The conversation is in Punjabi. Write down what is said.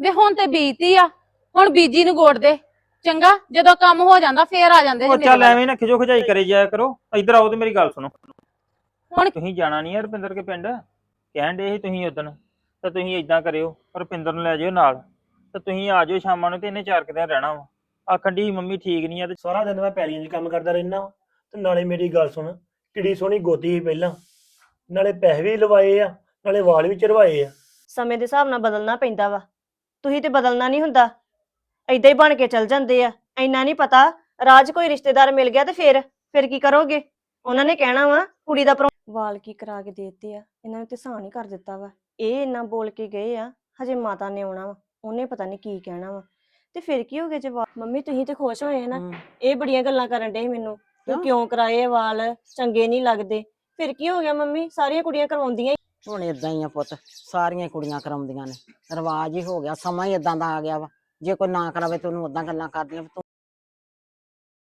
ਵੇ ਹੁਣ ਤੇ ਬੀਜਤੀ ਆ ਹੁਣ ਬੀਜੀ ਨੂੰ ਗੋੜ ਦੇ। ਚੰਗਾ ਜਦੋਂ ਕੰਮ ਹੋ ਜਾਂਦਾ ਫੇਰ ਆ ਜਾਂਦੇ ਉਹ ਜੀ ਚੱਲ ਵੱਲ। ਐਵੇਂ ਨਾ ਖਿਜੋ ਖਜਾਈ ਕਰੀ ਜਾਇਆ ਕਰੋ। ਇੱਧਰ ਆਓ ਤੇ ਮੇਰੀ ਗੱਲ ਸੁਣੋ। ਹੁਣ- ਤੁਸੀਂ ਜਾਣਾ ਨਹੀਂ ਯਾਰ ਰੁਪਿੰਦਰ ਕੇ ਪਿੰਡ? ਕਹਿਣ ਦੇ ਸੀ ਤੁਸੀਂ ਉਦਣ ਤਾਂ ਤੁਸੀਂ ਇਦਾਂ ਕਰਿਓ ਰੁਪਿੰਦਰ ਨੂੰ ਲੈ ਜਾਇਓ ਨਾਲ। ਤਾਂ ਤੁਸੀਂ ਆ ਜਾਇਓ ਸ਼ਾਮਾਂ ਨੂੰ ਤੇ ਇਹਨੇ ਚਾਰ ਕੁ ਦਿਨ ਰਹਿਣਾ ਵਾ। ਆਖਣ ਦੀ ਮੰਮੀ ਠੀਕ ਨਹੀਂ ਆ ਤੇ ਸਾਰਾ ਦਿਨ ਮੈਂ ਪੈਲੀਆਂ 'ਚ ਕੰਮ ਕਰਦਾ ਰਹਿਣਾ ਤੇ ਨਾਲੇ ਮੇਰੀ ਗੱਲ ਸੁਣ ਕਿੱਡੀ ਸੋਹਣੀ ਗੋਦੀ ਸੀ ਪਹਿਲਾਂ। ਨਾਲੇ ਪੈਸੇ ਵੀ ਲਵਾਏ ਆ ਨਾਲੇ ਵਾਲ ਵੀ ਚੜਵਾਏ ਆ। ਸਮੇਂ ਦੇ ਹਿਸਾਬ ਨਾਲ ਬਦਲਣਾ ਪੈਂਦਾ ਵਾ। ਤੁਸੀਂ ਤੇ ਬਦਲਣਾ ਨਹੀਂ ਹੁੰਦਾ। ਏਦਾਂ ਹੀ ਬਣ ਕੇ ਚੱਲ ਜਾਂਦੇ ਆ। ਇੰਨਾ ਨਹੀਂ ਪਤਾ ਰਾਜ ਕੋਈ ਰਿਸ਼ਤੇਦਾਰ ਮਿਲ ਗਿਆ ਤੇ ਫਿਰ ਫਿਰ ਕੀ ਕਰੋਗੇ? ਉਹਨਾਂ ਨੇ ਕਹਿਣਾ ਵਾ ਕੁੜੀ ਦਾ ਪਰੌ- ਵਾਲ ਕੀ ਕਰਾ ਕੇ ਦੇਤੇ ਆ? ਇਹਨਾਂ ਨੇ ਤੇ ਸਾਨ ਹੀ ਕਰ ਦਿੱਤਾ ਵਾ। ਇਹ ਇੰਨਾ ਬੋਲ ਕੇ ਗਏ ਆ ਹਜੇ ਮਾਤਾ ਨੇ ਆਉਣਾ ਵਾ। ਉਹਨੇ ਪਤਾ ਨਹੀਂ ਕੀ ਕਹਿਣਾ ਵਾ। ਤੇ ਫਿਰ ਕੀ ਹੋ ਗਿਆ ਜੇ ਵਾ- ਮੰਮੀ ਤੁਸੀਂ ਤੇ ਖੁਸ਼ ਹੋਏ ਨਾ। ਇਹ ਬੜੀਆਂ ਗੱਲਾਂ ਕਰਨ ਡੇ ਮੈਨੂੰ ਤੂੰ ਕਿਉਂ? ਕਿਉਂ ਕਰਾਏ ਵਾਲ? ਚੰਗੇ ਨਹੀਂ ਲੱਗਦੇ। ਫਿਰ ਕੀ ਹੋ ਗਿਆ ਮੰਮੀ? ਸਾਰੀਆਂ ਕੁੜੀਆਂ ਕਰਵਾਉਂਦੀਆਂ ਹੀ। ਹੁਣ ਇਦਾਂ ਹੀ ਆ ਪੁੱਤ, ਸਾਰੀਆਂ ਕੁੜੀਆਂ ਕਰਾਉਂਦੀਆਂ ਨੇ, ਰਿਵਾਜ ਹੀ ਹੋ ਗਿਆ, ਸਮਾਂ ਹੀ ਇਦਾਂ ਦਾ ਆ ਗਿਆ ਵਾ। ਜੇ ਕੋਈ ਨਾ ਕਰਾਵੇ ਤੇ ਉਹਨੂੰ ਉਦਾਂ ਗੱਲਾਂ ਕਰਦੀਆਂ ਵੀ ਤੂੰ